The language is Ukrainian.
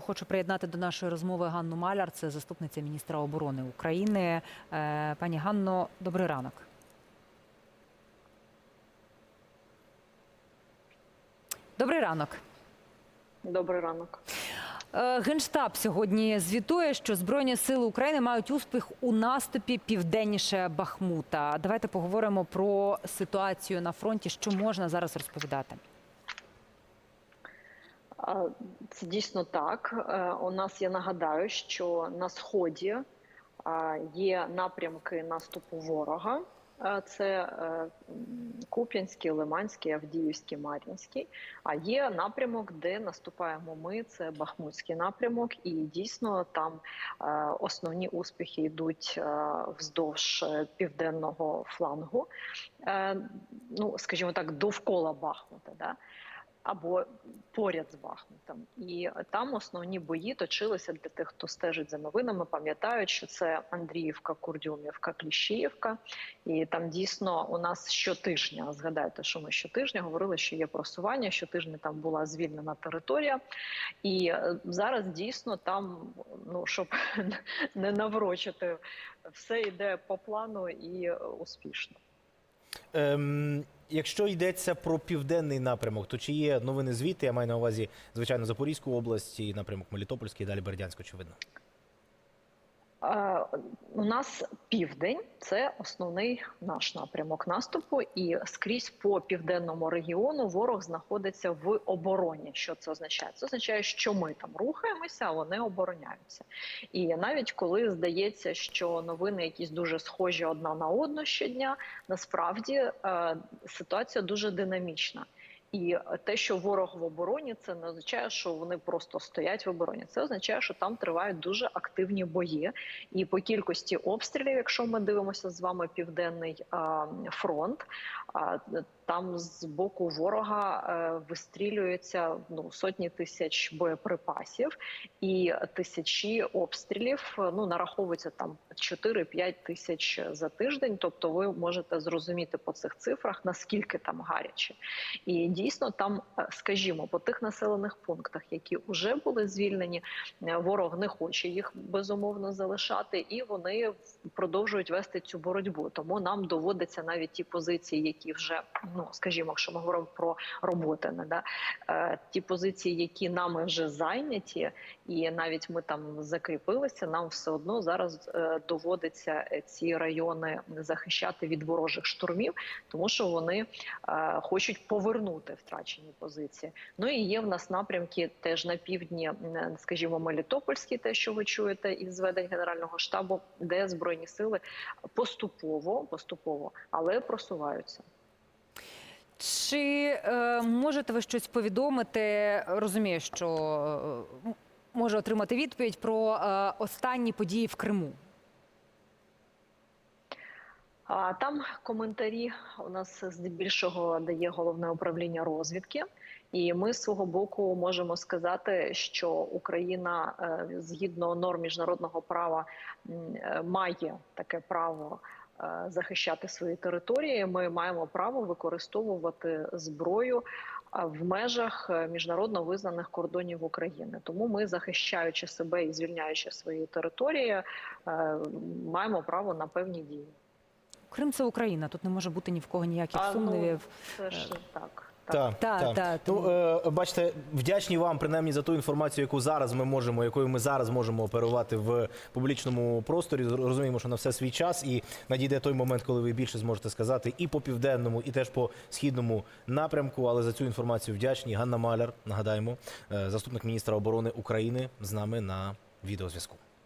Хочу приєднати до нашої розмови Ганну Маляр, це заступниця міністра оборони України. Е, Пані Ганно, добрий ранок. Добрий ранок. Добрий ранок. Е, Генштаб сьогодні звітує, що Збройні сили України мають успіх у наступі південніше Бахмута. Давайте поговоримо про ситуацію на фронті. Що можна зараз розповідати? Це дійсно так. Е, У нас я нагадаю, що на сході є напрямки наступу ворога. Це е, Куп'янський, Лиманський, Авдіївський, Мар'їнський. А є напрямок, де наступаємо ми. Це Бахмутський напрямок, і дійсно там е, основні успіхи йдуть е, вздовж південного флангу. Ну, скажімо так, довкола Бахмута. Да? або поряд з Бахмутом. І там основні бої точилися для тих, хто стежить за новинами, пам'ятають, що це Андріївка, Курдюмівка, Кліщіївка. І там дійсно у нас щотижня, згадайте, що ми щотижня говорили, що є просування, щотижня там була звільнена територія. І е, зараз дійсно там, ну щоб не наврочити, все йде по плану і е, успішно. Ем, якщо йдеться про південний напрямок, то чи є новини звідти? Я маю на увазі, звичайно, Запорізьку область і напрямок Мелітопольський, далі Бердянськ, очевидно. Е, У нас південь це основний наш напрямок наступу, і скрізь по південному регіону ворог знаходиться в обороні. Що це означає? Це означає, що ми там рухаємося, а вони обороняються. І навіть коли здається, що новини якісь дуже схожі одна на одну щодня, насправді е, ситуація дуже динамічна. І те, що ворог в обороні, це не означає, що вони просто стоять в обороні. Це означає, що там тривають дуже активні бої. І по кількості обстрілів, якщо ми дивимося з вами південний а, фронт, а, там з боку ворога е, вистрілюється ну сотні тисяч боєприпасів і тисячі обстрілів. Ну нараховується там 4-5 тисяч за тиждень. Тобто, ви можете зрозуміти по цих цифрах наскільки там гаряче. І дійсно там, е, скажімо, по тих населених пунктах, які вже були звільнені, е, ворог не хоче їх безумовно залишати, і вони продовжують вести цю боротьбу. Тому нам доводиться навіть ті позиції, які вже ну скажімо, якщо ми говоримо про роботи, не да е, ті позиції, які нами вже зайняті, і навіть ми там закріпилися, нам все одно зараз доводиться ці райони захищати від ворожих штурмів, тому що вони хочуть повернути втрачені позиції. Ну і є в нас напрямки теж на півдні, скажімо, Мелітопольський, те, що ви чуєте із зведень Генерального штабу, де збройні сили поступово, поступово, але просуваються. Чи е, можете ви щось повідомити? Розумію, що е, м- можу отримати відповідь про е, останні події в Криму. А там коментарі у нас здебільшого дає головне управління розвідки, і ми з свого боку можемо сказати, що Україна е, згідно норм міжнародного права е, має таке право. е, Захищати свої території, ми маємо право використовувати зброю в межах міжнародно визнаних кордонів України. Тому ми, захищаючи себе і звільняючи свої території, маємо право на певні дії. Крим це Україна. Тут не може бути ні в кого ніяких А, ну, сумнівів. Це ж так. Так, Та, та, Ну, е, бачите, вдячні вам принаймні за ту інформацію, яку зараз ми можемо, якою ми зараз можемо оперувати в публічному просторі. Розуміємо, що на все свій час, і надійде той момент, коли ви більше зможете сказати і по південному, і теж по східному напрямку. Але за цю інформацію вдячні. Ганна Маляр, нагадаємо, е, заступник міністра оборони України з нами на відеозв'язку.